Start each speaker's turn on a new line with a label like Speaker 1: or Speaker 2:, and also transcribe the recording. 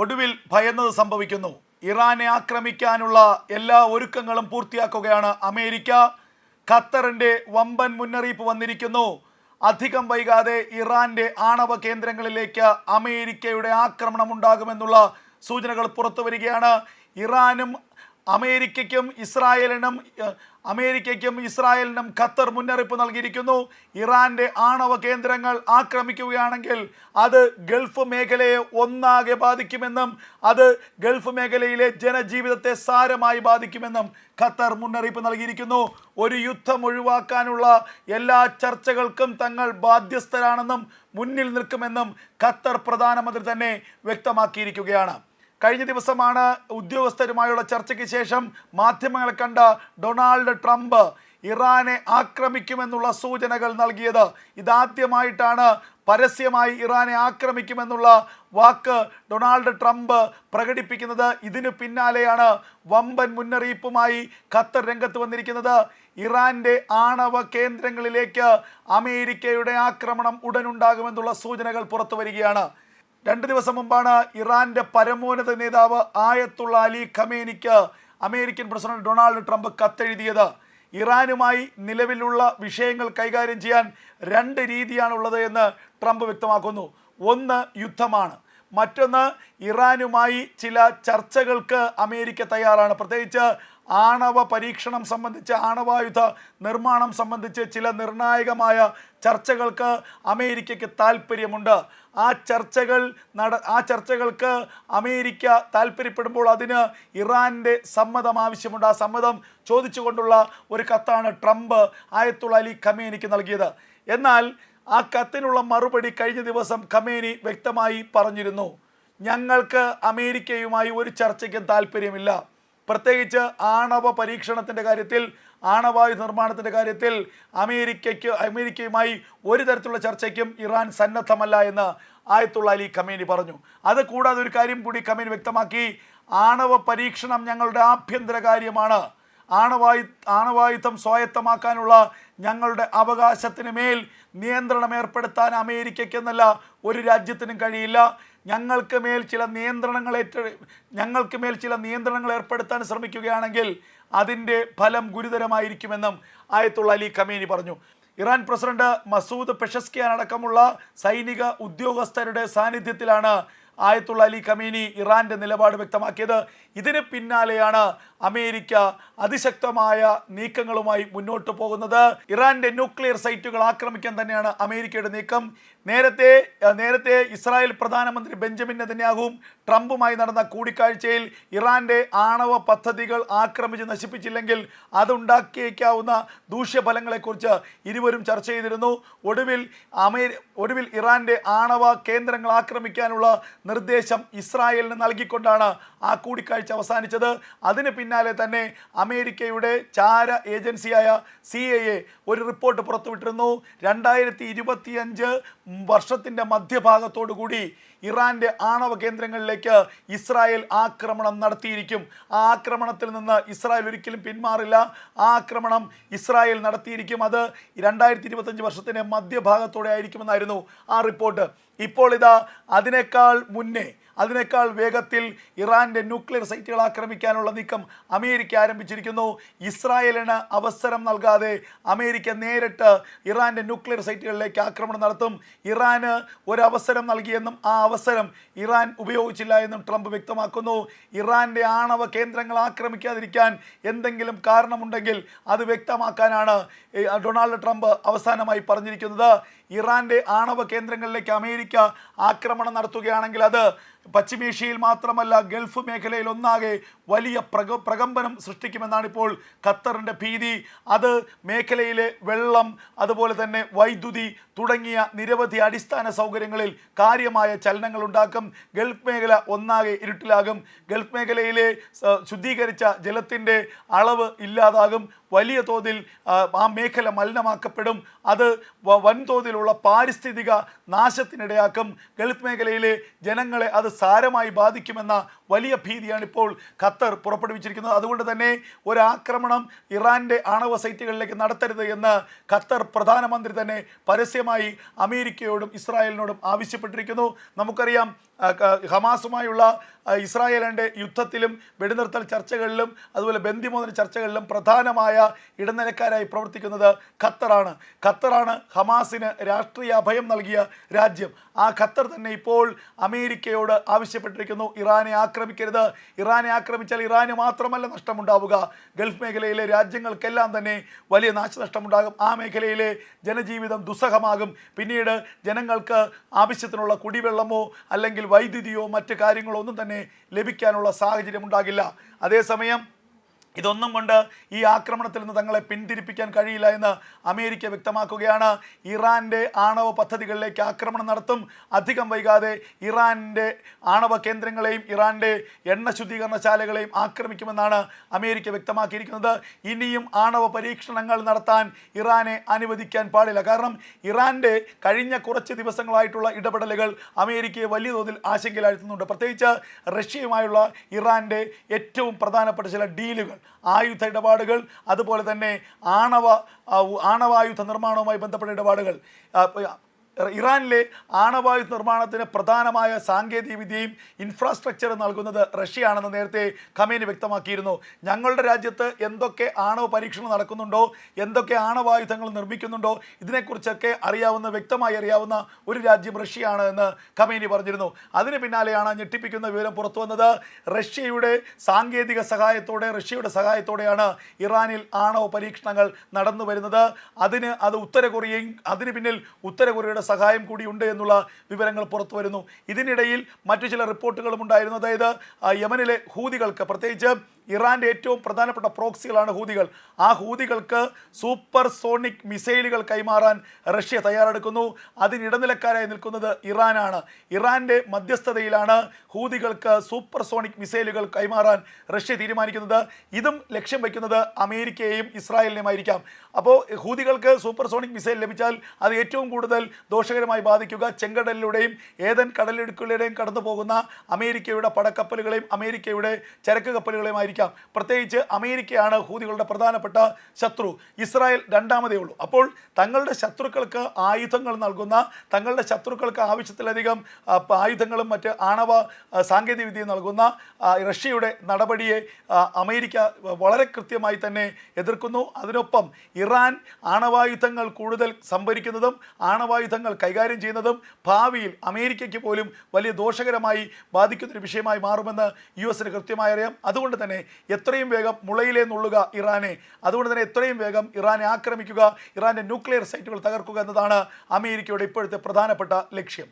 Speaker 1: ഒടുവിൽ ഭയന്നത് സംഭവിക്കുന്നു. ഇറാനെ ആക്രമിക്കാനുള്ള എല്ലാ ഒരുക്കങ്ങളും പൂർത്തിയാക്കുകയാണ് അമേരിക്ക. ഖത്തറിന്റെ വമ്പൻ മുന്നറിയിപ്പ് വന്നിരിക്കുന്നു. അധികം വൈകാതെ ഇറാന്റെ ആണവ കേന്ദ്രങ്ങളിലേക്ക് അമേരിക്കയുടെ ആക്രമണം ഉണ്ടാകുമെന്നുള്ള സൂചനകൾ പുറത്തു വരികയാണ്. ഇറാനും അമേരിക്കയ്ക്കും ഇസ്രായേലിനും അമേരിക്കയ്ക്കും ഇസ്രായേലിനും ഖത്തർ മുന്നറിയിപ്പ് നൽകിയിരിക്കുന്നു. ഇറാന്റെ ആണവ കേന്ദ്രങ്ങൾ ആക്രമിക്കുകയാണെങ്കിൽ അത് ഗൾഫ് മേഖലയെ ഒന്നാകെ ബാധിക്കുമെന്നും അത് ഗൾഫ് മേഖലയിലെ ജനജീവിതത്തെ സാരമായി ബാധിക്കുമെന്നും ഖത്തർ മുന്നറിയിപ്പ് നൽകിയിരിക്കുന്നു. ഒരു യുദ്ധം ഒഴിവാക്കാനുള്ള എല്ലാ ചർച്ചകൾക്കും തങ്ങൾ ബാധ്യസ്ഥരാണെന്നും മുന്നിൽ നിൽക്കുമെന്നും ഖത്തർ പ്രധാനമന്ത്രി തന്നെ വ്യക്തമാക്കിയിരിക്കുകയാണ്. കഴിഞ്ഞ ദിവസമാണ് ഉദ്യോഗസ്ഥരുമായുള്ള ചർച്ചയ്ക്ക് ശേഷം മാധ്യമങ്ങളെ കണ്ട ഡൊണാൾഡ് ട്രംപ് ഇറാനെ ആക്രമിക്കുമെന്നുള്ള സൂചനകൾ നൽകിയത്. ഇതാദ്യമായിട്ടാണ് പരസ്യമായി ഇറാനെ ആക്രമിക്കുമെന്നുള്ള വാക്ക് ഡൊണാൾഡ് ട്രംപ് പ്രകടിപ്പിക്കുന്നത്. ഇതിനു പിന്നാലെയാണ് വമ്പൻ മുന്നറിയിപ്പുമായി ഖത്തർ രംഗത്ത് വന്നിരിക്കുന്നത്. ഇറാന്റെ ആണവ കേന്ദ്രങ്ങളിലേക്ക് അമേരിക്കയുടെ ആക്രമണം ഉടനുണ്ടാകുമെന്നുള്ള സൂചനകൾ പുറത്തു വരികയാണ്. രണ്ട് ദിവസം മുമ്പാണ് ഇറാന്റെ പരമോന്നത നേതാവ് ആയത്തുള്ള അലി ഖമേനിക്ക് അമേരിക്കൻ പ്രസിഡന്റ് ഡൊണാൾഡ് ട്രംപ് കത്തെഴുതിയത്. ഇറാനുമായി നിലവിലുള്ള വിഷയങ്ങൾ കൈകാര്യം ചെയ്യാൻ രണ്ട് രീതിയാണുള്ളത് എന്ന് ട്രംപ് വ്യക്തമാക്കുന്നു. ഒന്ന് യുദ്ധമാണ്. മറ്റൊന്ന് ഇറാനുമായി ചില ചർച്ചകൾക്ക് അമേരിക്ക തയ്യാറാണ്. പ്രത്യേകിച്ച് ആണവ പരീക്ഷണം സംബന്ധിച്ച് ആണവായുധ നിർമ്മാണം സംബന്ധിച്ച് ചില നിർണായകമായ ചർച്ചകൾക്ക് അമേരിക്കയ്ക്ക് താല്പര്യമുണ്ട് ആ ചർച്ചകൾ നട ആ ചർച്ചകൾക്ക് അമേരിക്ക താല്പര്യപ്പെടുമ്പോൾ അതിന് ഇറാന്റെ സമ്മതം ആവശ്യമുണ്ട്. ആ സമ്മതം ചോദിച്ചുകൊണ്ടുള്ള ഒരു കത്താണ് ട്രംപ് ആയത്തുള്ള അലി ഖമേനിക്ക് നൽകിയത്. എന്നാൽ ആ കത്തിനുള്ള മറുപടി കഴിഞ്ഞ ദിവസം ഖമേനി വ്യക്തമായി പറഞ്ഞിരുന്നു. ഞങ്ങൾക്ക് അമേരിക്കയുമായി ഒരു ചർച്ചയ്ക്കും താല്പര്യമില്ല പ്രത്യേകിച്ച് ആണവ പരീക്ഷണത്തിന്റെ കാര്യത്തിൽ ആണവായു നിർമ്മാണത്തിന്റെ കാര്യത്തിൽ അമേരിക്കയ്ക്ക് അമേരിക്കയുമായി ഒരു തരത്തിലുള്ള ചർച്ചയ്ക്കും ഇറാൻ സന്നദ്ധമല്ല എന്ന് ആയത്തുള്ള അലി ഖമേനി പറഞ്ഞു. അത് കൂടാതെ ഒരു കാര്യം കൂടി ഖമേനി വ്യക്തമാക്കി. ആണവ പരീക്ഷണം ഞങ്ങളുടെ ആഭ്യന്തര കാര്യമാണ്. ആണവായു ആണവായുധം സ്വായത്തമാക്കാനുള്ള ഞങ്ങളുടെ അവകാശത്തിന് മേൽ നിയന്ത്രണം ഏർപ്പെടുത്താൻ അമേരിക്കയ്ക്കെന്നല്ല ഒരു രാജ്യത്തിനും കഴിയില്ല. ഞങ്ങൾക്ക് മേൽ ചില നിയന്ത്രണങ്ങൾ ഏറ്റ ഞങ്ങൾക്ക് മേൽ ചില നിയന്ത്രണങ്ങൾ ഏർപ്പെടുത്താൻ ശ്രമിക്കുകയാണെങ്കിൽ അതിന്റെ ഫലം ഗുരുതരമായിരിക്കുമെന്നും ആയത്തുള്ള അലി ഖമേനി പറഞ്ഞു. ഇറാൻ പ്രസിഡന്റ് മസൂദ് പെഷസ്കിയാൻ അടക്കമുള്ള സൈനിക ഉദ്യോഗസ്ഥരുടെ സാന്നിധ്യത്തിലാണ് ആയത്തുള്ള അലി ഖമീനി ഇറാന്റെ നിലപാട് വ്യക്തമാക്കിയത്. ഇതിന് പിന്നാലെയാണ് അമേരിക്ക അതിശക്തമായ നീക്കങ്ങളുമായി മുന്നോട്ട് പോകുന്നത്. ഇറാന്റെ ന്യൂക്ലിയർ സൈറ്റുകൾ ആക്രമിക്കാൻ തന്നെയാണ് അമേരിക്കയുടെ നീക്കം. നേരത്തെ നേരത്തെ ഇസ്രായേൽ പ്രധാനമന്ത്രി ബെഞ്ചമിൻ നെതന്യാഹുവും ട്രംപുമായി നടന്ന കൂടിക്കാഴ്ചയിൽ ഇറാന്റെ ആണവ പദ്ധതികൾ ആക്രമിച്ച് നശിപ്പിച്ചില്ലെങ്കിൽ അതുണ്ടാക്കിയേക്കാവുന്ന ദൂഷ്യഫലങ്ങളെക്കുറിച്ച് ഇരുവരും ചർച്ച ചെയ്തിരുന്നു. ഒടുവിൽ അമേ ഒടുവിൽ ഇറാന്റെ ആണവ കേന്ദ്രങ്ങൾ ആക്രമിക്കാനുള്ള നിർദ്ദേശം ഇസ്രായേലിന് നൽകിക്കൊണ്ടാണ് ആ കൂടിക്കാഴ്ച അവസാനിച്ചത്. അതിന് പിന്നാലെ തന്നെ അമേരിക്കയുടെ ചാര ഏജൻസിയായ സി ഒരു റിപ്പോർട്ട് പുറത്തുവിട്ടിരുന്നു. രണ്ടായിരത്തി ഇരുപത്തിയഞ്ച് വർഷത്തിന്റെ മധ്യഭാഗത്തോടു കൂടി ഇറാന്റെ ആണവ കേന്ദ്രങ്ങളിലേക്ക് ഇസ്രായേൽ ആക്രമണം നടത്തിയിരിക്കും. ആ ആക്രമണത്തിൽ നിന്ന് ഇസ്രായേൽ ഒരിക്കലും പിന്മാറില്ല. ആ ആക്രമണം ഇസ്രായേൽ നടത്തിയിരിക്കും. അത് രണ്ടായിരത്തി ഇരുപത്തഞ്ച് വർഷത്തിന്റെ മധ്യഭാഗത്തോടെ ആയിരിക്കുമെന്നായിരുന്നു ആ റിപ്പോർട്ട്. ഇപ്പോൾ ഇതാ അതിനേക്കാൾ മുന്നേ അതിനേക്കാൾ വേഗത്തിൽ ഇറാന്റെ ന്യൂക്ലിയർ സൈറ്റുകൾ ആക്രമിക്കാനുള്ള നീക്കം അമേരിക്ക ആരംഭിച്ചിരിക്കുന്നു. ഇസ്രായേലിന് അവസരം നൽകാതെ അമേരിക്ക നേരിട്ട് ഇറാന്റെ ന്യൂക്ലിയർ സൈറ്റുകളിലേക്ക് ആക്രമണം നടത്തും. ഇറാന് ഒരു അവസരം നൽകിയെന്നും ആ അവസരം ഇറാൻ ഉപയോഗിച്ചില്ല എന്നും ട്രംപ് വ്യക്തമാക്കുന്നു. ഇറാന്റെ ആണവ കേന്ദ്രങ്ങൾ ആക്രമിക്കാതിരിക്കാൻ എന്തെങ്കിലും കാരണമുണ്ടെങ്കിൽ അത് വ്യക്തമാക്കാനാണ് ഡൊണാൾഡ് ട്രംപ് അവസാനമായി പറഞ്ഞിരിക്കുന്നത്. ഇറാന്റെ ആണവ കേന്ദ്രങ്ങളിലേക്ക് അമേരിക്ക ആക്രമണം നടത്തുകയാണെങ്കിൽ അത് പശ്ചിമേഷ്യയിൽ മാത്രമല്ല ഗൾഫ് മേഖലയിൽ ഒന്നാകെ വലിയ പ്രക പ്രകമ്പനം സൃഷ്ടിക്കുമെന്നാണ് ഇപ്പോൾ ഖത്തറിന്റെ ഭീതി. അത് മേഖലയിലെ വെള്ളം അതുപോലെ തന്നെ വൈദ്യുതി തുടങ്ങിയ നിരവധി അടിസ്ഥാന സൗകര്യങ്ങളിൽ കാര്യമായ ചലനങ്ങൾ ഉണ്ടാക്കും ഗൾഫ് മേഖല ഒന്നാകെ ഇരുട്ടിലാകും. ഗൾഫ് മേഖലയിലെ ശുദ്ധീകരിച്ച ജലത്തിന്റെ അളവ് ഇല്ലാതാകും. വലിയ തോതിൽ ആ, മേഖല മലിനമാക്കപ്പെടും. അത് വൻതോതിലുള്ള പാരിസ്ഥിതിക നാശത്തിനിടയാക്കും. ഗൾഫ് മേഖലയിലെ ജനങ്ങളെ അത് സാരമായി ബാധിക്കുമെന്ന വലിയ ഭീതിയാണ് ഇപ്പോൾ ഖത്തർ പുറപ്പെടുവിച്ചിരിക്കുന്നത്. അതുകൊണ്ട് തന്നെ ഒരാക്രമണം ഇറാന്റെ ആണവ സൈറ്റുകളിലേക്ക് നടത്തരുത് എന്ന് ഖത്തർ പ്രധാനമന്ത്രി തന്നെ പരസ്യമായി അമേരിക്കയോടും ഇസ്രായേലിനോടും ആവശ്യപ്പെട്ടിരിക്കുന്നു. നമുക്കറിയാം ഹമാസുമായുള്ള ഇസ്രായേലിന്റെ യുദ്ധത്തിലും വെടിനിർത്തൽ ചർച്ചകളിലും അതുപോലെ ബന്ധിമോദന ചർച്ചകളിലും പ്രധാനമായ ഇടനിലക്കാരായി പ്രവർത്തിക്കുന്നത് ഖത്തറാണ്. ഖത്തറാണ് ഹമാസിന് രാഷ്ട്രീയ അഭയം നൽകിയ രാജ്യം. ആ ഖത്തർ തന്നെ ഇപ്പോൾ അമേരിക്കയോട് ആവശ്യപ്പെട്ടിരിക്കുന്നു. ഇറാനെ ആക്രമിക്കരുത്. ഇറാനെ ആക്രമിച്ചാൽ ഇറാന് മാത്രമല്ല നഷ്ടമുണ്ടാവുക. ഗൾഫ് മേഖലയിലെ രാജ്യങ്ങൾക്കെല്ലാം തന്നെ വലിയ നാശനഷ്ടമുണ്ടാകും. ആ മേഖലയിലെ ജനജീവിതം ദുസ്സഹമാകും. പിന്നീട് ജനങ്ങൾക്ക് ആവശ്യത്തിനുള്ള കുടിവെള്ളമോ അല്ലെങ്കിൽ വൈദ്യുതിയോ മറ്റ് കാര്യങ്ങളോ ഒന്നും തന്നെ ലഭിക്കാനുള്ള സാഹചര്യം ഉണ്ടാകില്ല. അതേസമയം ഇതൊന്നും കൊണ്ട് ഈ ആക്രമണത്തിൽ നിന്ന് തങ്ങളെ പിന്തിരിപ്പിക്കാൻ കഴിയില്ല എന്ന് അമേരിക്ക വ്യക്തമാക്കുകയാണ്. ഇറാന്റെ ആണവ പദ്ധതികളിലേക്ക് ആക്രമണം നടത്തും. അധികം വൈകാതെ ഇറാന്റെ ആണവ കേന്ദ്രങ്ങളെയും ഇറാന്റെ എണ്ണ ശുദ്ധീകരണശാലകളെയും ആക്രമിക്കുമെന്നാണ് അമേരിക്ക വ്യക്തമാക്കിയിരിക്കുന്നത്. ഇനിയും ആണവ പരീക്ഷണങ്ങൾ നടത്താൻ ഇറാനെ അനുവദിക്കാൻ പാടില്ല. കാരണം ഇറാന്റെ കഴിഞ്ഞ കുറച്ച് ദിവസങ്ങളായിട്ടുള്ള ഇടപെടലുകൾ അമേരിക്കയെ വലിയ തോതിൽ ആശങ്കയിലാഴ്ത്തുന്നുണ്ട്. പ്രത്യേകിച്ച് റഷ്യയുമായുള്ള ഇറാന്റെ ഏറ്റവും പ്രധാനപ്പെട്ട ചില ഡീലുകൾ. ആയുധ ഇടപാടുകൾ അതുപോലെ തന്നെ ആണവ ആണവായുധ നിർമ്മാണവുമായി ബന്ധപ്പെട്ട ഇടപാടുകൾ. ഇറാനിലെ ആണവായു നിർമ്മാണത്തിന് പ്രധാനമായ സാങ്കേതിക വിദ്യയും ഇൻഫ്രാസ്ട്രക്ചറും നൽകുന്നത് റഷ്യയാണെന്ന് നേരത്തെ ഖമേനി വ്യക്തമാക്കിയിരുന്നു. ഞങ്ങളുടെ രാജ്യത്ത് എന്തൊക്കെ ആണവ പരീക്ഷണം നടക്കുന്നുണ്ടോ? എന്തൊക്കെ ആണവായുധങ്ങൾ നിർമ്മിക്കുന്നുണ്ടോ? ഇതിനെക്കുറിച്ചൊക്കെ അറിയാവുന്ന വ്യക്തമായി അറിയാവുന്ന ഒരു രാജ്യം റഷ്യയാണ് എന്ന് ഖമേനി പറഞ്ഞിരുന്നു. അതിന് പിന്നാലെയാണ് ഞെട്ടിപ്പിക്കുന്ന വിവരം പുറത്തു വന്നത്. റഷ്യയുടെ സാങ്കേതിക സഹായത്തോടെ റഷ്യയുടെ സഹായത്തോടെയാണ് ഇറാനിൽ ആണവ പരീക്ഷണങ്ങൾ നടന്നു വരുന്നത് അതിന് അത് ഉത്തര കൊറിയയും അതിന് പിന്നിൽ ഉത്തര കൊറിയയുടെ സഹായം കൂടി ഉണ്ട് എന്നുള്ള വിവരങ്ങൾ പുറത്തു വരുന്നു. ഇതിനിടയിൽ മറ്റു ചില റിപ്പോർട്ടുകളും ഉണ്ടായിരുന്നു. അതായത് യമനിലെ ഹൂതികൾക്ക് പ്രത്യേകിച്ച് ഇറാന്റെ ഏറ്റവും പ്രധാനപ്പെട്ട പ്രോക്സികളാണ് ഹൂതികൾ. ആ ഹൂതികൾക്ക് സൂപ്പർ സോണിക് മിസൈലുകൾ കൈമാറാൻ റഷ്യ തയ്യാറെടുക്കുന്നു. അതിനിടനിലക്കാരായി നിൽക്കുന്നത് ഇറാനാണ്. ഇറാന്റെ മധ്യസ്ഥതയിലാണ് ഹൂതികൾക്ക് സൂപ്പർ സോണിക് മിസൈലുകൾ കൈമാറാൻ റഷ്യ തീരുമാനിക്കുന്നത്. ഇതും ലക്ഷ്യം വയ്ക്കുന്നത് അമേരിക്കയെയും ഇസ്രായേലിനെയുമായിരിക്കാം അപ്പോൾ ഹൂതികൾക്ക് സൂപ്പർ സോണിക് മിസൈൽ ലഭിച്ചാൽ അത് ഏറ്റവും കൂടുതൽ ദോഷകരമായി ബാധിക്കുക. ചെങ്കടലിലൂടെയും ഏതൻ കടലിടുക്കിലൂടെയും കടന്നു പോകുന്ന അമേരിക്കയുടെ പടക്കപ്പലുകളെയും അമേരിക്കയുടെ ചരക്ക് കപ്പലുകളെയും ആയിരിക്കാം. പ്രത്യേകിച്ച് അമേരിക്കയാണ് ഹൂതികളുടെ പ്രധാനപ്പെട്ട ശത്രു. ഇസ്രായേൽ രണ്ടാമതേ ഉള്ളൂ. അപ്പോൾ തങ്ങളുടെ ശത്രുക്കൾക്ക് ആയുധങ്ങൾ നൽകുന്ന തങ്ങളുടെ ശത്രുക്കൾക്ക് ആവശ്യത്തിലധികം ആയുധങ്ങളും മറ്റ് ആണവ സാങ്കേതികവിദ്യയും നൽകുന്ന റഷ്യയുടെ നടപടിയെ അമേരിക്ക വളരെ കൃത്യമായി തന്നെ എതിർക്കുന്നു. അതിനൊപ്പം ഇറാൻ ആണവായുധങ്ങൾ കൂടുതൽ സംഭരിക്കുന്നതും ആണവായുധങ്ങൾ കൈകാര്യം ചെയ്യുന്നതും ഭാവിയിൽ അമേരിക്കയ്ക്ക് പോലും വലിയ ദോഷകരമായി ബാധിക്കുന്നൊരു വിഷയമായി മാറുമെന്ന് യു എസിന് കൃത്യമായി അറിയാം. അതുകൊണ്ട് തന്നെ എത്രയും വേഗം മുളയിലേ നുള്ളുക ഇറാനെ. അതുകൊണ്ട് തന്നെ എത്രയും വേഗം ഇറാനെ ആക്രമിക്കുക ഇറാന്റെ ന്യൂക്ലിയർ സൈറ്റുകൾ തകർക്കുക എന്നതാണ് അമേരിക്കയുടെ ഇപ്പോഴത്തെ പ്രധാനപ്പെട്ട ലക്ഷ്യം.